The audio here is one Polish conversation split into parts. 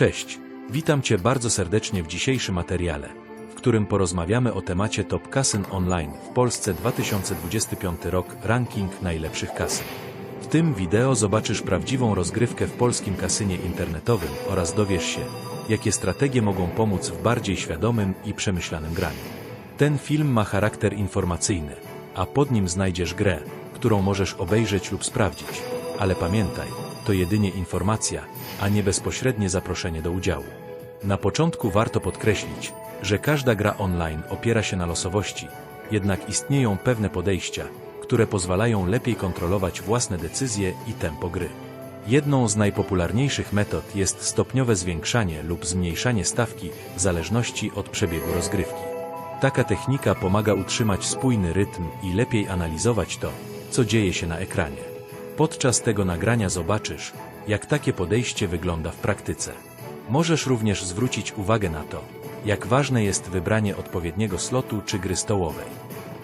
Cześć, witam Cię bardzo serdecznie w dzisiejszym materiale, w którym porozmawiamy o temacie Top Kasyn Online w Polsce 2025 rok ranking najlepszych kasyn. W tym wideo zobaczysz prawdziwą rozgrywkę w polskim kasynie internetowym oraz dowiesz się, jakie strategie mogą pomóc w bardziej świadomym i przemyślanym graniu. Ten film ma charakter informacyjny, a pod nim znajdziesz grę, którą możesz obejrzeć lub sprawdzić. Ale pamiętaj, to jedynie informacja, a nie bezpośrednie zaproszenie do udziału. Na początku warto podkreślić, że każda gra online opiera się na losowości, jednak istnieją pewne podejścia, które pozwalają lepiej kontrolować własne decyzje i tempo gry. Jedną z najpopularniejszych metod jest stopniowe zwiększanie lub zmniejszanie stawki w zależności od przebiegu rozgrywki. Taka technika pomaga utrzymać spójny rytm i lepiej analizować to, co dzieje się na ekranie. Podczas tego nagrania zobaczysz, jak takie podejście wygląda w praktyce. Możesz również zwrócić uwagę na to, jak ważne jest wybranie odpowiedniego slotu czy gry stołowej.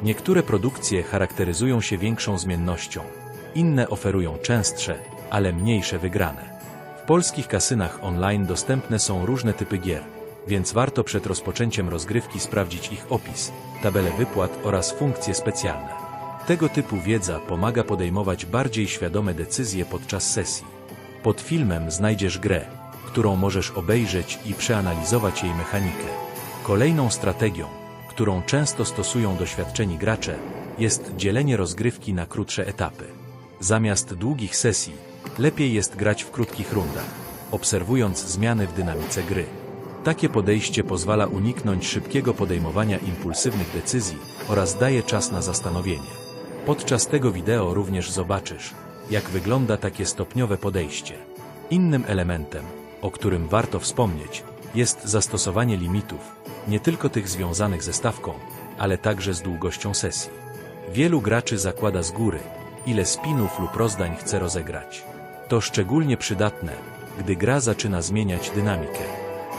Niektóre produkcje charakteryzują się większą zmiennością, inne oferują częstsze, ale mniejsze wygrane. W polskich kasynach online dostępne są różne typy gier, więc warto przed rozpoczęciem rozgrywki sprawdzić ich opis, tabele wypłat oraz funkcje specjalne. Tego typu wiedza pomaga podejmować bardziej świadome decyzje podczas sesji. Pod filmem znajdziesz grę, którą możesz obejrzeć i przeanalizować jej mechanikę. Kolejną strategią, którą często stosują doświadczeni gracze, jest dzielenie rozgrywki na krótsze etapy. Zamiast długich sesji, lepiej jest grać w krótkich rundach, obserwując zmiany w dynamice gry. Takie podejście pozwala uniknąć szybkiego podejmowania impulsywnych decyzji oraz daje czas na zastanowienie. Podczas tego wideo również zobaczysz, jak wygląda takie stopniowe podejście. Innym elementem, o którym warto wspomnieć, jest zastosowanie limitów, nie tylko tych związanych ze stawką, ale także z długością sesji. Wielu graczy zakłada z góry, ile spinów lub rozdań chce rozegrać. To szczególnie przydatne, gdy gra zaczyna zmieniać dynamikę.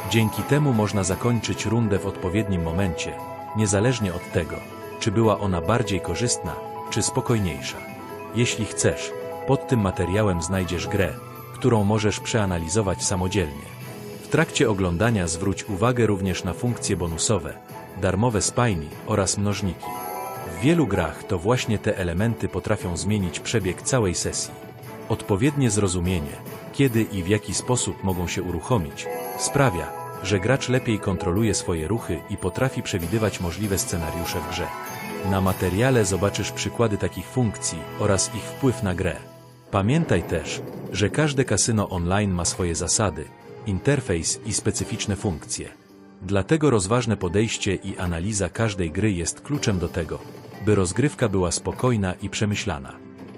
Dzięki temu można zakończyć rundę w odpowiednim momencie, niezależnie od tego, czy była ona bardziej korzystna, czy spokojniejsza. Jeśli chcesz, pod tym materiałem znajdziesz grę, którą możesz przeanalizować samodzielnie. W trakcie oglądania zwróć uwagę również na funkcje bonusowe, darmowe spajni oraz mnożniki. W wielu grach to właśnie te elementy potrafią zmienić przebieg całej sesji. Odpowiednie zrozumienie, kiedy i w jaki sposób mogą się uruchomić, sprawia, że gracz lepiej kontroluje swoje ruchy i potrafi przewidywać możliwe scenariusze w grze. Na materiale zobaczysz przykłady takich funkcji oraz ich wpływ na grę. Pamiętaj też, że każde kasyno online ma swoje zasady, interfejs i specyficzne funkcje. Dlatego rozważne podejście i analiza każdej gry jest kluczem do tego, by rozgrywka była spokojna i przemyślana.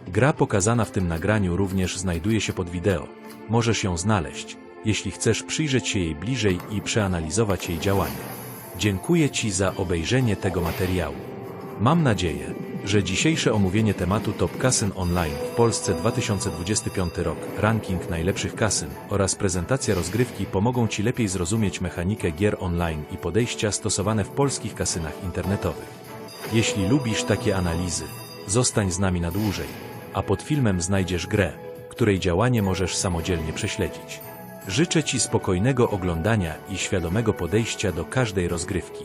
Gra pokazana w tym nagraniu również znajduje się pod wideo. Możesz ją znaleźć, jeśli chcesz przyjrzeć się jej bliżej i przeanalizować jej działanie. Dziękuję Ci za obejrzenie tego materiału. Mam nadzieję, że dzisiejsze omówienie tematu Top Kasyn Online w Polsce 2025 rok, ranking najlepszych kasyn oraz prezentacja rozgrywki pomogą Ci lepiej zrozumieć mechanikę gier online i podejścia stosowane w polskich kasynach internetowych. Jeśli lubisz takie analizy, zostań z nami na dłużej, a pod filmem znajdziesz grę, której działanie możesz samodzielnie prześledzić. Życzę Ci spokojnego oglądania i świadomego podejścia do każdej rozgrywki.